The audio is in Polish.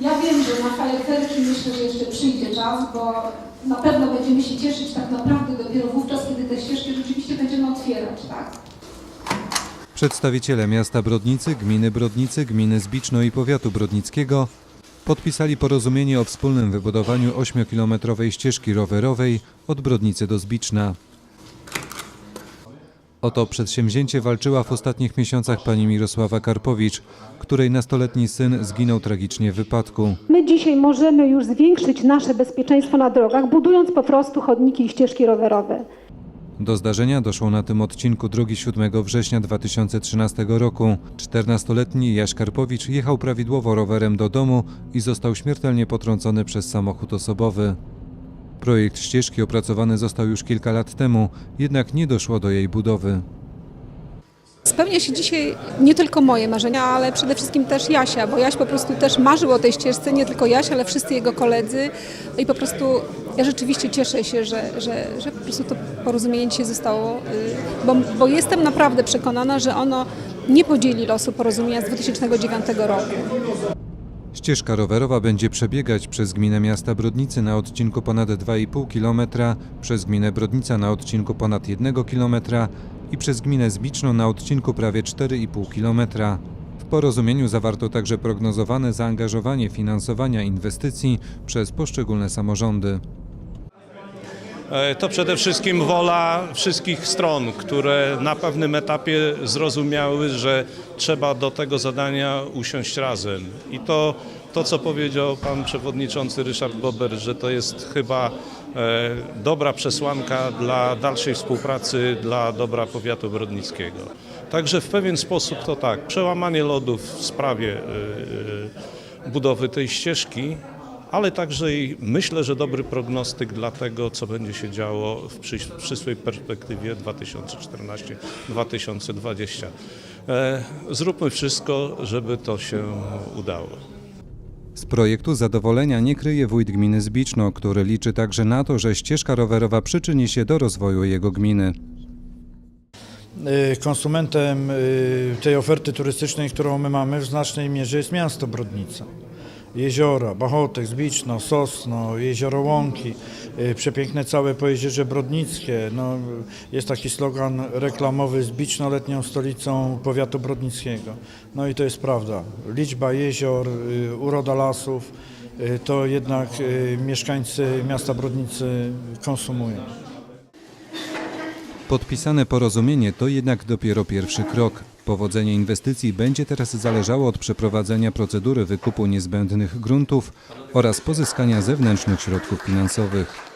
Ja wiem, że na fajerwerki myślę, że jeszcze przyjdzie czas, bo na pewno będziemy się cieszyć tak naprawdę dopiero wówczas, kiedy te ścieżki rzeczywiście będziemy otwierać, tak? Przedstawiciele miasta Brodnicy, gminy Brodnicy, gminy Zbiczno i powiatu brodnickiego podpisali porozumienie o wspólnym wybudowaniu 8-kilometrowej ścieżki rowerowej od Brodnicy do Zbiczna. O to przedsięwzięcie walczyła w ostatnich miesiącach pani Mirosława Karpowicz, której nastoletni syn zginął tragicznie w wypadku. My dzisiaj możemy już zwiększyć nasze bezpieczeństwo na drogach, budując po prostu chodniki i ścieżki rowerowe. Do zdarzenia doszło na tym odcinku drogi 7 września 2013 roku. 14-letni Jaś Karpowicz jechał prawidłowo rowerem do domu i został śmiertelnie potrącony przez samochód osobowy. Projekt ścieżki opracowany został już kilka lat temu, jednak nie doszło do jej budowy. Spełnia się dzisiaj nie tylko moje marzenia, ale przede wszystkim też Jasia, bo Jaś po prostu też marzył o tej ścieżce, nie tylko Jaś, ale wszyscy jego koledzy. I po prostu ja rzeczywiście cieszę się, że, że, że po prostu to porozumienie dzisiaj zostało, y, bo, bo jestem naprawdę przekonana, że ono nie podzieli losu porozumienia z 2009 roku. Ścieżka rowerowa będzie przebiegać przez gminę miasta Brodnicy na odcinku ponad 2,5 km, przez gminę Brodnica na odcinku ponad 1 km i przez gminę Zbiczno na odcinku prawie 4,5 km. W porozumieniu zawarto także prognozowane zaangażowanie finansowania inwestycji przez poszczególne samorządy. E, To przede wszystkim wola wszystkich stron, które na pewnym etapie zrozumiały, że trzeba do tego zadania usiąść razem. I to, to co powiedział pan przewodniczący Ryszard Bober, że to jest chyba e, dobra przesłanka dla dalszej współpracy, dla dobra powiatu brodnickiego. Także w pewien sposób to tak, przełamanie lodów w sprawie e, budowy tej ścieżki ale także i myślę, że dobry prognostyk dla tego, co będzie się działo w przyszłej perspektywie 2014-2020. E, Zróbmy wszystko, żeby to się udało. Z projektu zadowolenia nie kryje wójt gminy Zbiczno, który liczy także na to, że ścieżka rowerowa przyczyni się do rozwoju jego gminy. Y, Konsumentem y, tej oferty turystycznej, którą my mamy w znacznej mierze jest miasto Brodnica. Jeziora, Bachotek, Zbiczno, Sosno, Jezioro Łąki, y, przepiękne całe pojezierze brodnickie. No, jest taki slogan reklamowy Zbiczno letnią stolicą powiatu brodnickiego. No i to jest prawda. Liczba jezior, y, uroda lasów, y, to jednak mieszkańcy miasta Brodnicy konsumują. Podpisane porozumienie to jednak dopiero pierwszy krok. Powodzenie inwestycji będzie teraz zależało od przeprowadzenia procedury wykupu niezbędnych gruntów oraz pozyskania zewnętrznych środków finansowych.